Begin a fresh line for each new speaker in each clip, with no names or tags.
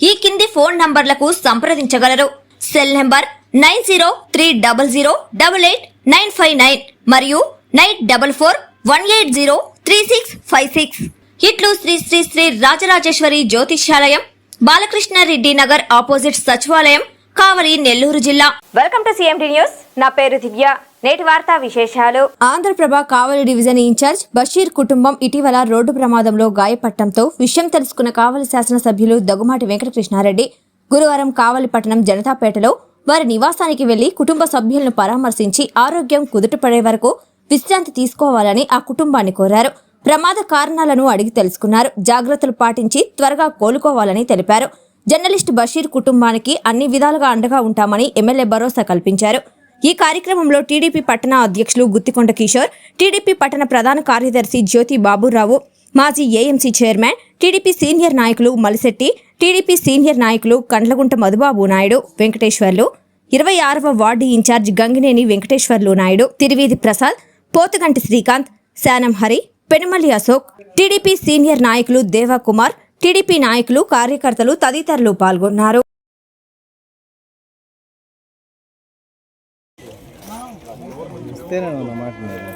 ఈ కింది ఫోన్ నంబర్లకు సంప్రదించగలరు. Cell number nine zero three double zero double eight nine five nine మరియు nine double four one eight zero three six five six. ఇట్లు శ్రీ శ్రీ శ్రీ రాజరాజేశ్వరి జ్యోతిష్యాలయం Balakrishna Reddy Nagar opposite సచివాలయం కావలి నెల్లూరు జిల్లా. వెల్కమ్ టు సిఎండి న్యూస్ నా పేరు దివ్య. నేటి వార్తా విశేషాలు. ఆంధ్రప్రభ కావలి డివిజన్ ఇన్ఛార్జ్ బషీర్ కుటుంబం ఇటీవల రోడ్డు ప్రమాదంలో గాయపడటంతో విషయం తెలుసుకున్న కావలి శాసనసభ్యులు దగుమాటి వెంకటకృష్ణారెడ్డి. గురువారం కావలి పట్టణం జనతాపేటలో వారి నివాసానికి వెళ్ళి కుటుంబ సభ్యులను పరామర్శించి ఆరోగ్యం కుదుటపడే వరకు విశ్రాంతి తీసుకోవాలని ఆ కుటుంబాన్ని కోరారు. ప్రమాద కారణాలను అడిగి తెలుసుకున్నారు. జాగ్రత్తలు పాటించి త్వరగా కోలుకోవాలని తెలిపారు. జర్నలిస్ట్ బషీర్ కుటుంబానికి అన్ని విధాలుగా అండగా ఉంటామని ఎమ్మెల్యే భరోసా కల్పించారు. ఈ కార్యక్రమంలో టీడీపీ పట్టణ అధ్యక్షులు గుత్తికొండ కిషోర్ టీడీపీ పట్టణ ప్రధాన కార్యదర్శి జ్యోతి బాబురావు మాజీ ఏఎంసీ చైర్మన్ టీడీపీ సీనియర్ నాయకులు మలిశెట్టి టీడీపీ సీనియర్ నాయకులు కండ్లగుంట మధుబాబు నాయుడు వెంకటేశ్వర్లు ఇరవై ఆరవ ward incharge Gangineni Venkateswarlu Naidu Tiriveedhi Prasad Pothuganti Srikanth Shanam Hari Penumalli Ashok TDP senior నాయకులు దేవాకుమార్ టీడీపీ నాయకులు కార్యకర్తలు తదితరులు పాల్గొన్నారు.
ఇస్తేనే ఉన్న మాట మీరు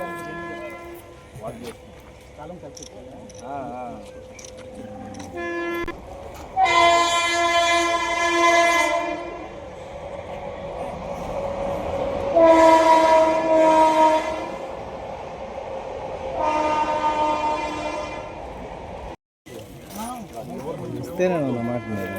ఇస్తేనే ఉన్న మాట మీరు